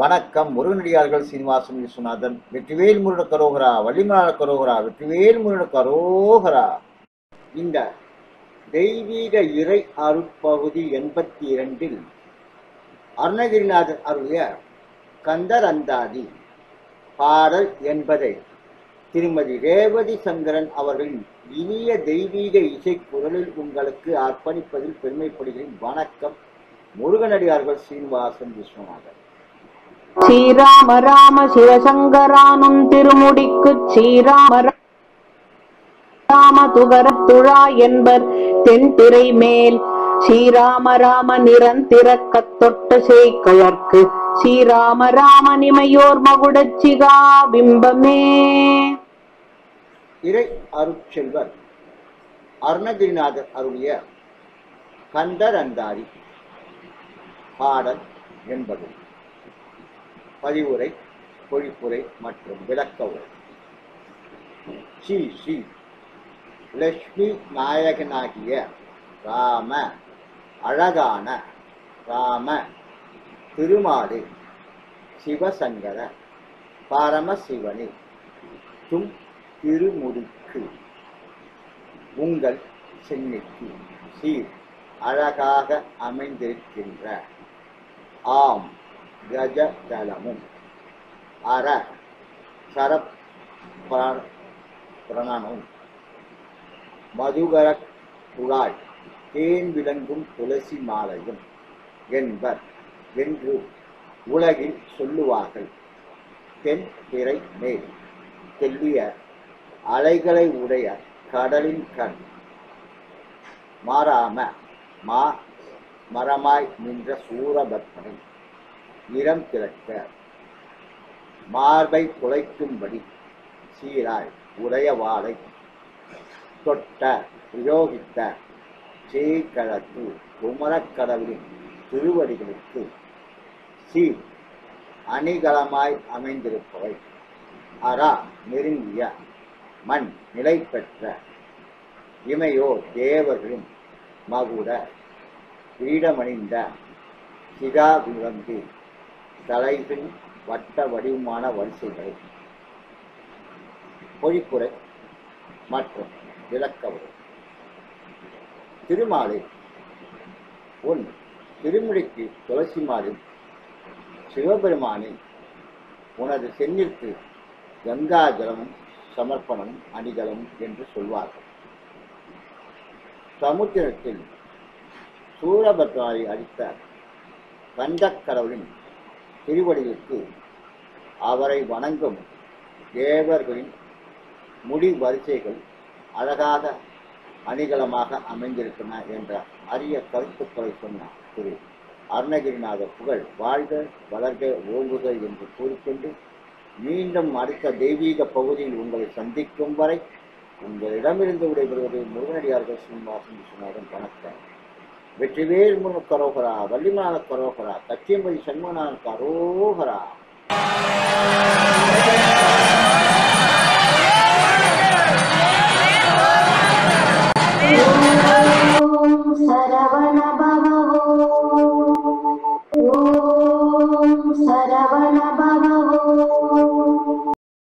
வணக்கம். முருகனடியார்கள் சீனிவாசன் விஸ்வநாதன் வெற்றிவேல் முருகன கரோகரா வள்ளிமலான கரோகரா வெற்றிவேல் முருகன கரோகரா. இந்த தெய்வீக இறை அருட்பகுதி எண்பத்தி இரண்டில் அருணகிரிநாதன் அருளிய கந்தர் அந்தாதி பாடல் என்பதை திருமதி ரேவதி சங்கரன் அவர்களின் இனிய தெய்வீக இசை குரலில் உங்களுக்கு அர்ப்பணிப்பதில் பெருமைப்படுகிறேன். வணக்கம். முருகனடியார்கள் சீனிவாசன் விஸ்வநாதன். ஸ்ரீராம ராம சிவசங்கரானும் திருமுடிக்கு ஸ்ரீராம ராம துகரத்துழா என்பர் தென்திரை மேல். ஸ்ரீராம ராம நிரந்திர கத்தொட்ட சேய்கழற்கு ஸ்ரீராம ராம நிமையோர் மகுடச்சிகா பிம்பமே. இறை அருட்செல்வர் அருணகிரிநாதர் அருளிய கந்தர் அந்தாரி பாடல் என்பது பதிவுரை பொழிப்புரை மற்றும் விளக்க உரை. ஸ்ரீ ஸ்ரீ லட்சுமி நாயகனாகிய ராம அழகான ராம திருமாடு சிவசங்கர பரமசிவனே தும் திருமுடிக்கு. உங்கள் சென்னிக்கு சீர் அழகாக அமைந்திருக்கின்ற ஆம். கஜதலமும் அற சரப் பிரணனும் மதுகர குழாய் தேன் விளங்கும் துளசி மாலையும் என்பர் என்று உலகில் சொல்லுவார்கள் தென் திரை மேல் தெல்லிய அலைகளை உடைய கடலின் கண் மாறாம மா மரமாய் நின்ற சூரபத்மனை நிறம் திறக்க மார்பை குலைக்கும்படி சீராய் உடைய வாளை தொட்ட பிரயோகித்த சேகழத்து குமரக்கடவுளின் திருவடிகளுக்கு சீ அணிகலமாய் அமைந்திருப்பவை. அரா நெருங்கிய மண் நிலை பெற்ற இமையோ தேவர்களும் மகுட கிரீடமணிந்த சிகா விளங்கு தலைகள் வட்ட வடிவமான வரிசைகளை பொழிப்புரை மற்றும் விளக்க திருமாலை உன் திருமுடிக்கு துளசி மாலை சிவபெருமானை உனது சென்னிற்கு கங்கா ஜலமும் அணிகலம் என்று சொல்வார்கள். சமுத்திரத்தில் சூரபத்மாவை அடித்த கந்தக் கடவுளின் திருவடிகளுக்கு அவரை வணங்கும் தேவர்களின் முடி வரிசைகள் அழகாக அணிகலமாக அமைந்திருக்கின்றன என்ற அரிய கருத்துக்களை சொன்ன திரு. அருணகிரிநாத புகழ். வாழ்க வளர்க ஓங்குக என்று கூறிக்கொண்டு மீண்டும் அடுத்த தெய்வீக பகுதியில் உங்களை சந்திக்கும் வரை உங்களிடமிருந்து விடைபெறுவது முருகனடியார்கள் சீனிவாசன் விஸ்வநாதன். வணக்கம். வெற்றிவேல் முருக கரோகரா வள்ளிமால கரோகரா கச்சியம்பதி சண்முகநாதன் கரோகரா. சரவண பவோ